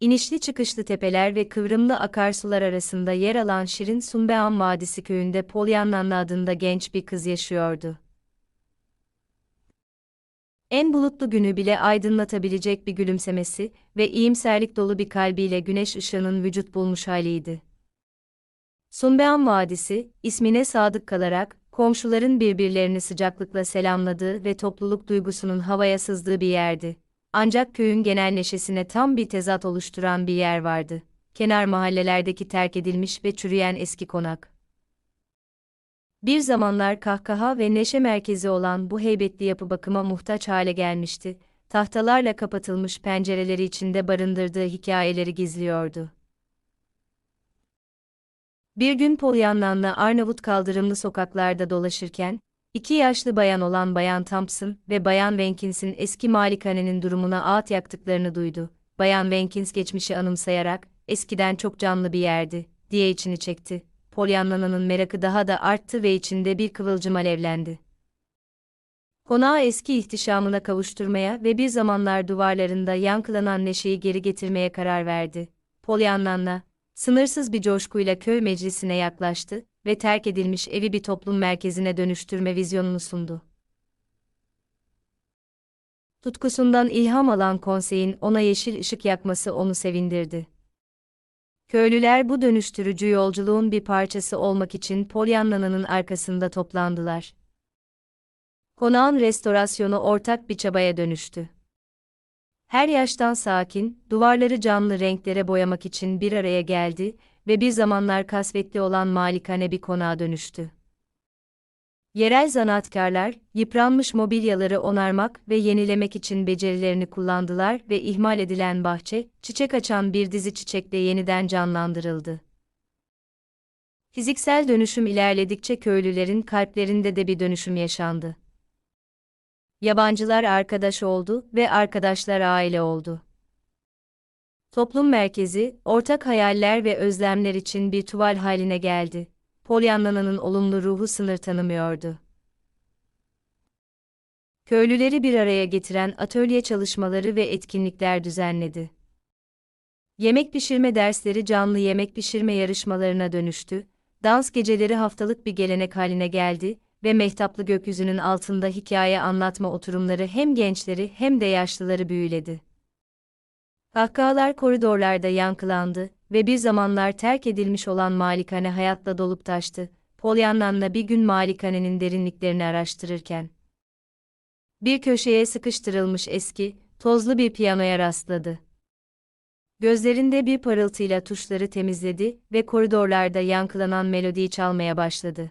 İnişli çıkışlı tepeler ve kıvrımlı akarsular arasında yer alan Şirin Sumbean Vadisi köyünde Polyanna adında genç bir kız yaşıyordu. En bulutlu günü bile aydınlatabilecek bir gülümsemesi ve iyimserlik dolu bir kalbiyle güneş ışığının vücut bulmuş haliydi. Sumbean Vadisi, ismine sadık kalarak, komşuların birbirlerini sıcaklıkla selamladığı ve topluluk duygusunun havaya sızdığı bir yerdi. Ancak köyün genel neşesine tam bir tezat oluşturan bir yer vardı. Kenar mahallelerdeki terk edilmiş ve çürüyen eski konak. Bir zamanlar kahkaha ve neşe merkezi olan bu heybetli yapı bakıma muhtaç hale gelmişti. Tahtalarla kapatılmış pencereleri içinde barındırdığı hikayeleri gizliyordu. Bir gün Pollyanna'nla Arnavut kaldırımlı sokaklarda dolaşırken, iki yaşlı bayan olan Bayan Thompson ve Bayan Wenkins'in eski malikanenin durumuna ağıt yaktıklarını duydu. Bayan Wenkins geçmişi anımsayarak, eskiden çok canlı bir yerdi, diye içini çekti. Pollyanna'nın merakı daha da arttı ve içinde bir kıvılcım alevlendi. Konağı eski ihtişamına kavuşturmaya ve bir zamanlar duvarlarında yankılanan neşeyi geri getirmeye karar verdi. Pollyanna, sınırsız bir coşkuyla köy meclisine yaklaştı ve terk edilmiş evi bir toplum merkezine dönüştürme vizyonunu sundu. Tutkusundan ilham alan konseyin ona yeşil ışık yakması onu sevindirdi. Köylüler bu dönüştürücü yolculuğun bir parçası olmak için Pollyanna'nın arkasında toplandılar. Konağın restorasyonu ortak bir çabaya dönüştü. Her yaştan sakin, duvarları canlı renklere boyamak için bir araya geldi ve bir zamanlar kasvetli olan malikane bir konağa dönüştü. Yerel zanaatkarlar, yıpranmış mobilyaları onarmak ve yenilemek için becerilerini kullandılar ve ihmal edilen bahçe, çiçek açan bir dizi çiçekle yeniden canlandırıldı. Fiziksel dönüşüm ilerledikçe köylülerin kalplerinde de bir dönüşüm yaşandı. Yabancılar arkadaş oldu ve arkadaşlar aile oldu. Toplum merkezi, ortak hayaller ve özlemler için bir tuval haline geldi. Pollyanna'nın olumlu ruhu sınır tanımıyordu. Köylüleri bir araya getiren atölye çalışmaları ve etkinlikler düzenledi. Yemek pişirme dersleri canlı yemek pişirme yarışmalarına dönüştü, dans geceleri haftalık bir gelenek haline geldi ve mehtaplı gökyüzünün altında hikaye anlatma oturumları hem gençleri hem de yaşlıları büyüledi. Kahkahalar koridorlarda yankılandı ve bir zamanlar terk edilmiş olan malikane hayatla dolup taştı. Pollyanna'nla bir gün malikanenin derinliklerini araştırırken bir köşeye sıkıştırılmış eski, tozlu bir piyanoya rastladı. Gözlerinde bir parıltıyla tuşları temizledi ve koridorlarda yankılanan melodiyi çalmaya başladı.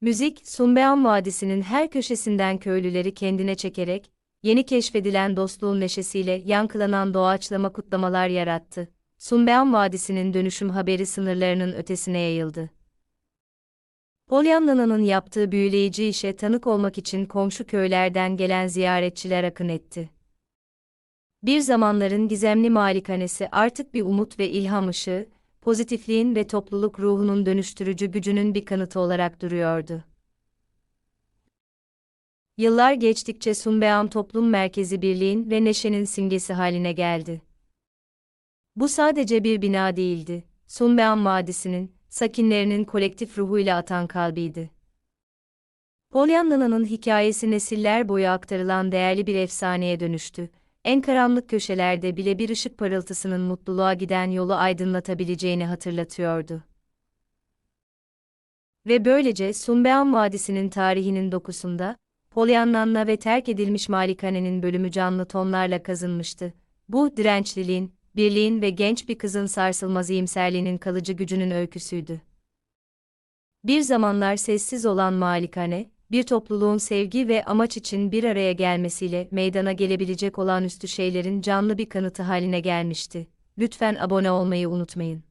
Müzik, Sumbean Vadisi'nin her köşesinden köylüleri kendine çekerek, yeni keşfedilen dostluğun neşesiyle yankılanan doğaçlama kutlamalar yarattı. Sumbean Vadisi'nin dönüşüm haberi sınırlarının ötesine yayıldı. Pollyanna'nın yaptığı büyüleyici işe tanık olmak için komşu köylerden gelen ziyaretçiler akın etti. Bir zamanların gizemli malikanesi artık bir umut ve ilham ışığı, pozitifliğin ve topluluk ruhunun dönüştürücü gücünün bir kanıtı olarak duruyordu. Yıllar geçtikçe Sumbeam Toplum Merkezi birliğin ve neşenin simgesi haline geldi. Bu sadece bir bina değildi, Sumbeam Vadisi'nin, sakinlerinin kolektif ruhuyla atan kalbiydi. Pollyanna'nın hikayesi nesiller boyu aktarılan değerli bir efsaneye dönüştü. En karanlık köşelerde bile bir ışık parıltısının mutluluğa giden yolu aydınlatabileceğini hatırlatıyordu. Ve böylece Sumbean Vadisi'nin tarihinin dokusunda, Pollyanna'nla ve terk edilmiş malikanenin bölümü canlı tonlarla kazınmıştı. Bu, dirençliliğin, birliğin ve genç bir kızın sarsılmaz iyimserliğinin kalıcı gücünün öyküsüydü. Bir zamanlar sessiz olan malikane, bir topluluğun sevgi ve amaç için bir araya gelmesiyle meydana gelebilecek olağanüstü şeylerin canlı bir kanıtı haline gelmişti. Lütfen abone olmayı unutmayın.